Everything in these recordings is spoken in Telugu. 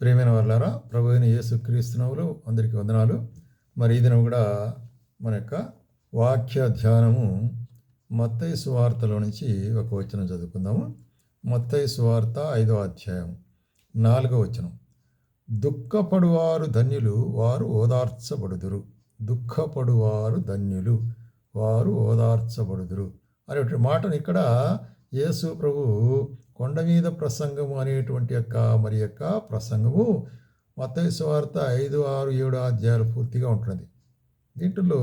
ప్రేమైన వాళ్ళారా ప్రభు అయిన యేసు క్రీస్తునవులు అందరికీ వందనాలు. మరి ఈ దినం కూడా మన యొక్క వాక్య ధ్యానము మత్తయి సువార్తలో నుంచి ఒక వచనం చదువుకుందాము. మత్తయి సువార్త ఐదో అధ్యాయం నాలుగో వచనం. దుఃఖపడువారు ధన్యులు వారు ఓదార్చబడుదురు. దుఃఖపడువారు ధన్యులు వారు ఓదార్చబడుదురు అనేటువంటి మాటను ఇక్కడ యేసు ప్రభు కొండ మీద ప్రసంగము అనేటువంటి యొక్క మరి యొక్క ప్రసంగము మత్తయి సువార్త ఐదు ఆరు ఏడు అధ్యాయాలు పూర్తిగా ఉంటుంది దీంట్లో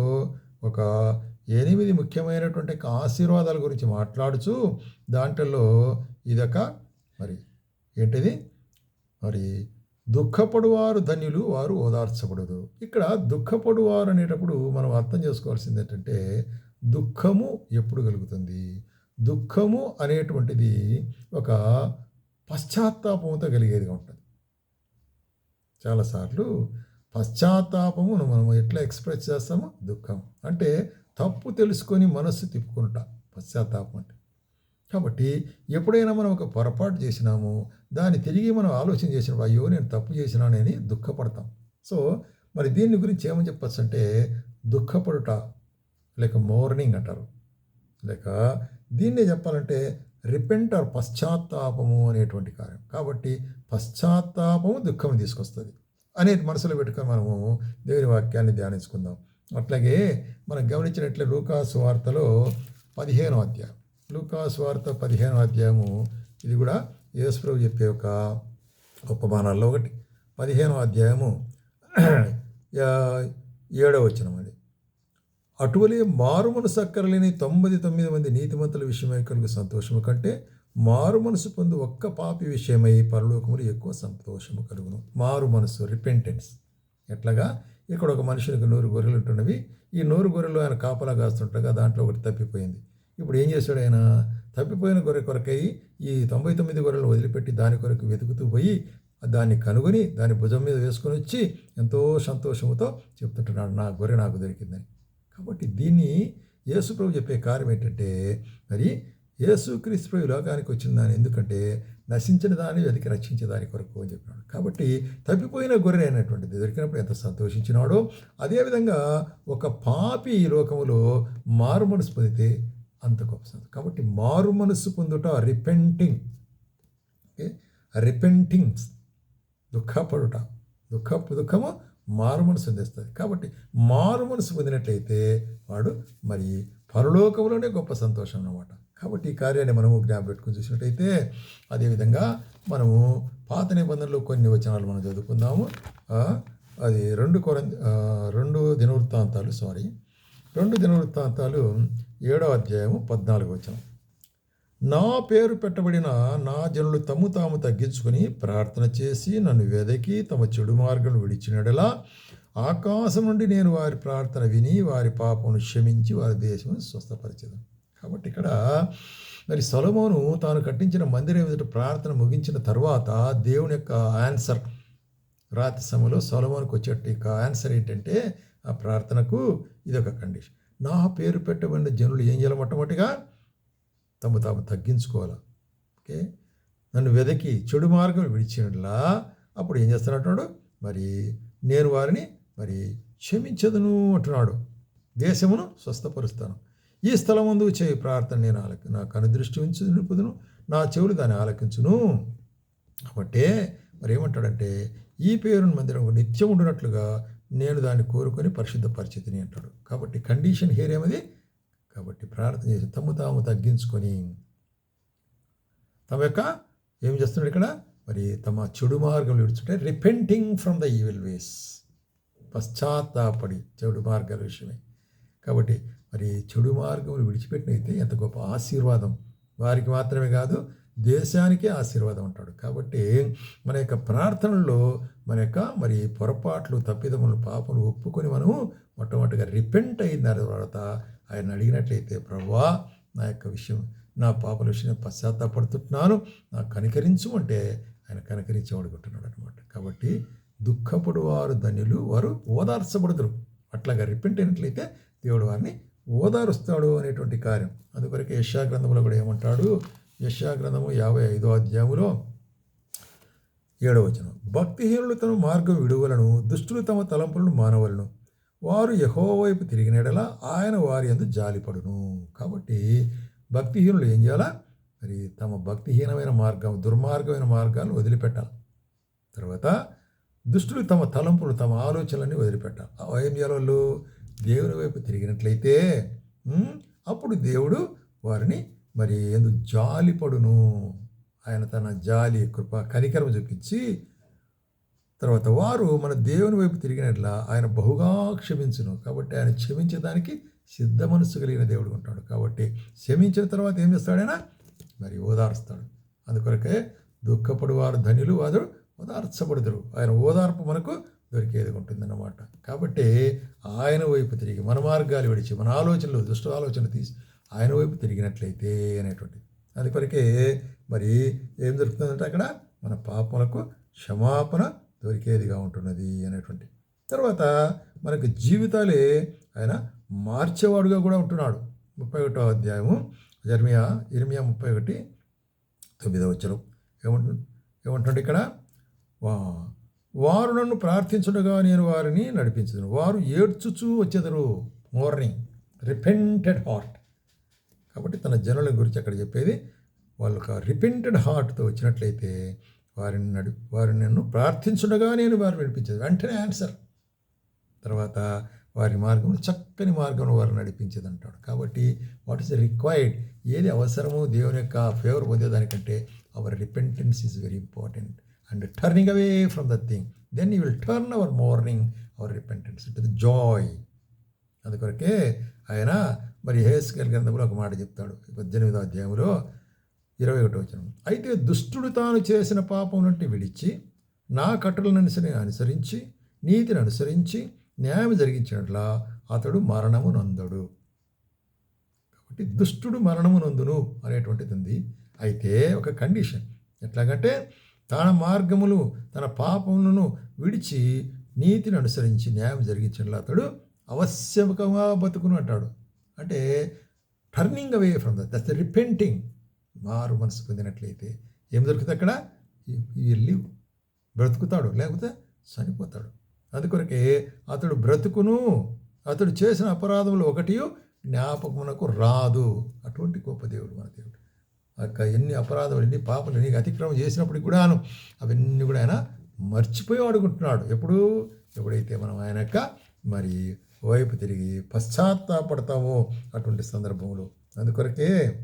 ఒక ఎనిమిది ముఖ్యమైనటువంటి ఆశీర్వాదాల గురించి మాట్లాడుచు దాంట్లో ఇదొక మరి ఏంటిది? మరి దుఃఖపడువారు ధన్యులు వారు ఓదార్చబడదు. ఇక్కడ దుఃఖపడువారు అనేటప్పుడు మనం అర్థం చేసుకోవాల్సింది ఏంటంటే దుఃఖము ఎప్పుడు కలుగుతుంది? దుఃఖము అనేటువంటిది ఒక పశ్చాత్తాపంతో కలిగేదిగా ఉంటుంది. చాలాసార్లు పశ్చాత్తాపమును మనం ఎట్లా ఎక్స్ప్రెస్ చేస్తామో దుఃఖం. అంటే తప్పు తెలుసుకొని మనస్సు తిప్పుకుంటా పశ్చాత్తాపం అంటే. కాబట్టి ఎప్పుడైనా మనం ఒక పొరపాటు చేసినాము దాన్ని తిరిగి మనం ఆలోచన చేసినప్పుడు అయ్యో నేను తప్పు చేసినానని దుఃఖపడతాం. సో మరి దీని గురించి ఏమని చెప్పచ్చు అంటే దుఃఖపడుట లేక మోర్నింగ్ అంటారు. లేక దీన్నే చెప్పాలంటే రిపెంట్ ఆర్ పశ్చాత్తాపము అనేటువంటి కార్యం. కాబట్టి పశ్చాత్తాపము దుఃఖం తీసుకొస్తుంది అనేది మనసులో పెట్టుకొని మనము దేవుని వాక్యాన్ని ధ్యానించుకుందాం. అట్లాగే మనం గమనించినట్లే లూకాసు వార్తలో పదిహేనో అధ్యాయం. లూకాసు వార్త పదిహేనో అధ్యాయము ఇది కూడా యేసుప్రభు చెప్పే ఒక ఉపమానాల్లో ఒకటి. పదిహేనో అధ్యాయము ఏడవ వచ్చిన అది. అటువలే మారు మనసు అక్కరలేని తొంభై తొమ్మిది మంది నీతిమంతుల విషయమై కలుగు సంతోషము కంటే మారు మనసు పొందు ఒక్క పాపి విషయమై పరలోకములు ఎక్కువ సంతోషము కలుగును. మారు మనసు రిపెంటెన్స్ ఎట్లాగా? ఇక్కడ ఒక మనుషునికి నూరు గొర్రెలు ఉంటున్నవి. ఈ నూరు గొర్రెలు ఆయన కాపలా కాస్తుండగా దాంట్లో ఒకటి తప్పిపోయింది. ఇప్పుడు ఏం చేశాడు ఆయన? తప్పిపోయిన గొర్రె కొరకై ఈ తొంభై తొమ్మిది గొర్రెలు వదిలిపెట్టి దాని కొరకు వెతుకుతూ పోయి దాన్ని కనుగొని దాని భుజం మీద వేసుకొని వచ్చి ఎంతో సంతోషముతో చెప్తుంటున్నాడు నా గొర్రె నాకు దొరికిందని. కాబట్టి దీన్ని యేసుప్రభు చెప్పే కార్యం ఏంటంటే మరి యేసుక్రీస్తు ప్రభు లోకానికి వచ్చిన దాని ఎందుకంటే నశించిన దాని వెతికి రక్షించే దాని కొరకు అని చెప్పినాడు. కాబట్టి తప్పిపోయిన గొర్రె అయినటువంటిది దొరికినప్పుడు ఎంత సంతోషించినాడో అదేవిధంగా ఒక పాపి ఈ లోకములో మారు మనసు పొందితే అంత గొప్ప సంతోషం. కాబట్టి మారు మనసు పొందుట రిపెంటింగ్. ఓకే? రిపెంటింగ్స్. దుఃఖపడుట. దుఃఖపు దుఃఖము మారు మనసు కాబట్టి మారు మనసు పొందినట్లయితే వాడు మరి పరలోకంలోనే గొప్ప సంతోషం అన్నమాట. కాబట్టి ఈ కార్యాన్ని మనము జ్ఞాపకం పెట్టుకుని చూసినట్టయితే అదేవిధంగా మనము పాత నిబంధనలు కొన్ని వచనాలు మనం చదువుకుందాము. అది రెండు కొర రెండు దినవృత్తాంతాలు సారీ. రెండు దినవృత్తాంతాలు ఏడో అధ్యాయము పద్నాలుగు వచనం. నా పేరు పెట్టబడిన నా జనులు తమ్ము తాము తగ్గించుకొని ప్రార్థన చేసి నన్ను వెదకి తమ చెడు మార్గం విడిచినడలా ఆకాశం నుండి నేను వారి ప్రార్థన విని వారి పాపను క్షమించి వారి దేశం స్వస్థపరిచేదాం. కాబట్టి ఇక్కడ మరి సొలమోను తాను కట్టించిన మందిరం ఎదుట ప్రార్థన ముగించిన తర్వాత దేవుని యొక్క ఆన్సర్ రాత్రి సమయంలో సొలమోనికి వచ్చేట యొక్క ఆన్సర్ ఏంటంటే ఆ ప్రార్థనకు ఇది ఒక కండిషన్. నా పేరు పెట్టబడిన జనులు ఏం చేయాలి మొట్టమొదటిగా? తమ తాము తగ్గించుకోవాలి? ఓకే? నన్ను వెదకి చెడు మార్గం విడిచినట్లా అప్పుడు ఏం చేస్తున్నట్టున్నాడు మరి నేను వారిని మరి క్షమించదును అంటున్నాడు. దేశమును స్వస్థపరుస్తాను. ఈ స్థలం ముందు చేయి ప్రార్థన నేను ఆలకి నా కనుదృష్టి ఉంచు నిలుపుదును. నా చెవులు దాన్ని ఆలకించును. కాబట్టి మరి ఏమంటాడంటే ఈ పేరును మందిరం నిత్యం ఉండినట్లుగా నేను దాన్ని కోరుకొని పరిశుద్ధ పరిస్థితిని అంటాడు. కాబట్టి కండిషన్ హేర్ ఏమది? కాబట్టి ప్రార్థన చేసి తమ్ము తాము తగ్గించుకొని తమ యొక్క ఏం చేస్తున్నాడు ఇక్కడ? మరి తమ చెడు మార్గం విడుచుంటే repenting from the evil ways పశ్చాత్తాపడి చెడు మార్గాల విషయమే. కాబట్టి మరి చెడు మార్గములు విడిచిపెట్టినైతే ఎంత గొప్ప ఆశీర్వాదం. వారికి మాత్రమే కాదు దేశానికే ఆశీర్వాదం ఉంటాడు కాబట్టి మన యొక్క ప్రార్థనల్లో మన యొక్క మరి పొరపాట్లు తప్పిదములు పాపలు ఒప్పుకొని మనము మొట్టమొదటిగా రిపెంట్ అయిన తర్వాత ఆయన అడిగినట్లయితే ప్రభా నా యొక్క విషయం నా పాపల విషయం పశ్చాత్తాపడుతున్నాను. నాకు కనికరించు అంటే ఆయన కనికరించేవాడు అనమాట కాబట్టి దుఃఖపడు వారు ధనులు వారు ఓదార్చబడదురు. అట్లాగా రిపెంట్ అయినట్లయితే దేవుడు వారిని ఓదారుస్తాడు అనేటువంటి కార్యం. అందుకొరకు యశాగ్రంథంలో కూడా ఏమంటాడు? యశాగ్రంథము యాభై ఐదో అధ్యాయంలో ఏడవచనం. భక్తిహీనులు తమ మార్గం విడువలను దుష్టులు తమ తలంపులను మానవలను. వారు యహో వైపు తిరిగినడలా ఆయన వారి అందు జాలిపడును. కాబట్టి భక్తిహీనులు ఏం చేయాలా? మరి తమ భక్తిహీనమైన మార్గం దుర్మార్గమైన మార్గాలను వదిలిపెట్టాలి. తర్వాత దుష్టులు తమ తలంపులు తమ ఆలోచనలన్నీ వదిలిపెట్టాలి. ఏం చేయాలి వాళ్ళు? దేవుని వైపు తిరిగినట్లయితే అప్పుడు దేవుడు వారిని మరి ఎందుకు జాలిపడును. ఆయన తన జాలి కృప కనికరం చూపించి తర్వాత వారు మన దేవుని వైపు తిరిగినట్ల ఆయన బహుగా క్షమించును. కాబట్టి ఆయన క్షమించడానికి సిద్ధ మనస్సు కలిగిన దేవుడు ఉంటాడు. కాబట్టి క్షమించిన తర్వాత ఏం చేస్తాడు ఆయన మరి ఓదారుస్తాడు. అందుకొరకే దుఃఖపడు వారు ధనులు వారు ఓదార్చబడుదురు. ఆయన ఓదార్పు మనకు దొరికేది ఉంటుందన్నమాట. కాబట్టి ఆయన వైపు తిరిగి మన మార్గాలు విడిచి మన ఆలోచనలు దుష్ట ఆలోచనలు తీసి ఆయన వైపు తిరిగినట్లయితే అనేటువంటిది. అందుకొరకే మరి ఏం దొరుకుతుందంటే అక్కడ మన పాపములకు క్షమాపణ దొరికేదిగా ఉంటున్నది అనేటువంటి. తర్వాత మనకు జీవితాలే ఆయన మార్చేవాడుగా కూడా ఉంటున్నాడు. ముప్పై ఒకటో అధ్యాయము జర్మియా ఇర్మియా ముప్పై ఒకటి తొమ్మిదవ వచ్చరం ఏమంటు ఏమంటుండే ఇక్కడ వా- వారు నన్ను ప్రార్థించుడగా నేను వారిని నడిపించదును. వారు ఏడ్చుచూ వచ్చేదరు. మార్నింగ్ రిపెంటెడ్ హార్ట్ కాబట్టి తన జనుల గురించి అక్కడ చెప్పేది వాళ్ళు ఒక రిపెంటెడ్ హార్ట్తో వచ్చినట్లయితే వారిని నడి వారిని నన్ను ప్రార్థించుండగా నేను వారిని నడిపించేది. వెంటనే ఆన్సర్ తర్వాత వారి మార్గం చక్కని మార్గం వారు నడిపించేది అంటాడు కాబట్టి వాట్ ఈస్ రిక్వైర్డ్ ఏది అవసరమో దేవుని యొక్క favour పొందేదానికంటే our repentance is very important and turning away from the thing then you will turn our mourning our repentance it the joy అందుకొరకే ఆయన మరి హేస్కేల్ గ్రంథంలో ఒక మాట చెప్తాడు. పద్దెనిమిదో అధ్యాయంలో ఇరవై ఒకటో వచనం. అయితే దుష్టుడు తాను చేసిన పాపం నుండి విడిచి నా కట్టలను అనుసరించి నీతిని అనుసరించి న్యాయం జరిగించినట్లా అతడు మరణము నందడు. కాబట్టి దుష్టుడు మరణము నందును అనేటువంటిది ఉంది. అయితే ఒక కండిషన్. ఎట్లాగంటే తన మార్గములు తన పాపములను విడిచి నీతిని అనుసరించి న్యాయం జరిగించినట్లా అతడు అవశ్యకంగా బతుకును అంటాడు. అంటే turning away from that that's repenting మారు మనసు పొందినట్లయితే ఏం దొరుకుతుంది అక్కడ? వెళ్ళి బ్రతుకుతాడు లేకపోతే చనిపోతాడు. అందుకొరకే అతడు బ్రతుకును అతడు చేసిన అపరాధములు ఒకటి జ్ఞాపకమునకు రాదు. అటువంటి గొప్ప దేవుడు మన దేవుడు. అక్క ఎన్ని అపరాధములు ఎన్ని పాపలు ఎన్ని అతిక్రమం చేసినప్పటికి కూడాను అవన్నీ కూడా ఆయన మర్చిపోయి అడుగుంటున్నాడు ఎప్పుడు ఎప్పుడైతే మనం ఆయన యొక్క మరి వైపు తిరిగి పశ్చాత్తాపడతామో అటువంటి సందర్భంలో. అందుకొరకే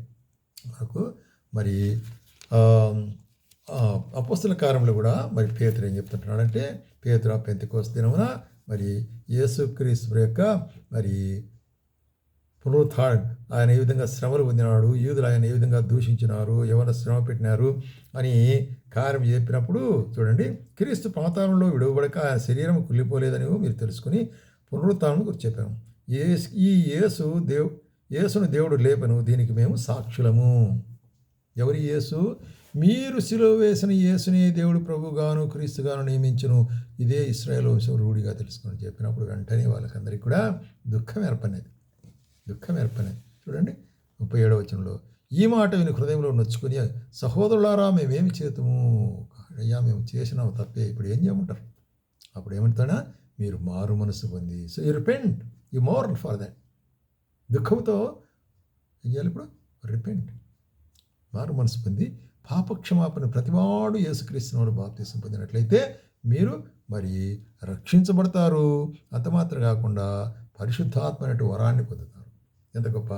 మనకు మరి అపోస్తుల కార్యంలో కూడా మరి పేతురు ఏం చెప్తుంటున్నాడంటే పేతురు ఆ పెంతకోస్ దినమున మరి యేసుక్రీస్తు యొక్క మరి పునరుత్థాన్ ఆయన ఏ విధంగా శ్రమలు పొందినాడు యూదులు ఆయన ఏ విధంగా దూషించినారు ఎవరు శ్రమ పెట్టినారు అని కార్యం చెప్పినప్పుడు చూడండి క్రీస్తు పాతాళంలో విడువబడక ఆయన శరీరం కుళ్ళిపోలేదని మీరు తెలుసుకుని పునరుత్థానం గురించి చెప్పాము. ఏ ఈ యేసు దేవ్ యేసును దేవుడు లేపను దీనికి మేము సాక్షులము. ఎవరి యేసు? మీరు సిలువ వేసిన యేసుని దేవుడు ప్రభుగాను క్రీస్తుగాను నియమించును. ఇదే ఇస్రాయేల్ వంశం రూఢిగా తెలుసుకొని చెప్పినప్పుడు వెంటనే వాళ్ళకందరికీ కూడా దుఃఖం ఏర్పనేది దుఃఖం ఏర్పనేది చూడండి ముప్పై ఏడవ వచనంలో ఈ మాట విని హృదయంలో నొచ్చుకుని సహోదరులారా మేమేమి చేతుము? అయ్యా మేము చేసినాము తప్పే. ఇప్పుడు ఏం చేయమంటారు? అప్పుడు ఏమంటాడా? మీరు మారు మనసు పొంది so you repent you mourn for that దుఃఖంతో ఏం చేయాలి ఇప్పుడు రిపెంట్. మారు మనసు పొంది పాపక్షమాపణ ప్రతివాడు యేసుక్రీస్తునాడు బాప్తీసం పొందినట్లయితే మీరు మరి రక్షించబడతారు. అంతమాత్ర కాకుండా పరిశుద్ధాత్మ అనే వరాన్ని పొందుతారు. ఎంత గొప్ప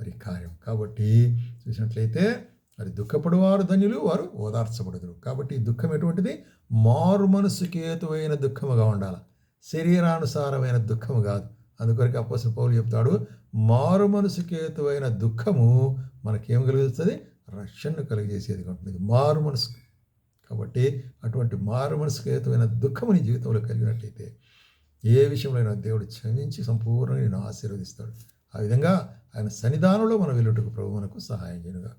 మరి కార్యం. కాబట్టి చూసినట్లయితే మరి దుఃఖపడువారు ధన్యులు వారు ఓదార్చబడదురు. కాబట్టి దుఃఖం ఎటువంటిది? మారు మనసుకి హేతువైన దుఃఖముగా ఉండాలి. శరీరానుసారమైన దుఃఖము కాదు. అందుకొరకు అపోసిన పౌలు చెప్తాడు మారు మనసుకేతువైన దుఃఖము మనకేం కలిగిస్తుంది? రక్షణను కలిగజేసేది ఉంటుంది. మారు మనసు. కాబట్టి అటువంటి మారు మనసుకు హేతువైన దుఃఖము నీ జీవితంలో కలిగినట్లయితే ఏ విషయంలో దేవుడు క్షమించి సంపూర్ణంగా నేను ఆశీర్వదిస్తాడు. ఆ విధంగా ఆయన సన్నిధానంలో మనం వెళ్ళుటకు ప్రభు మనకు సహాయం చేయనుగా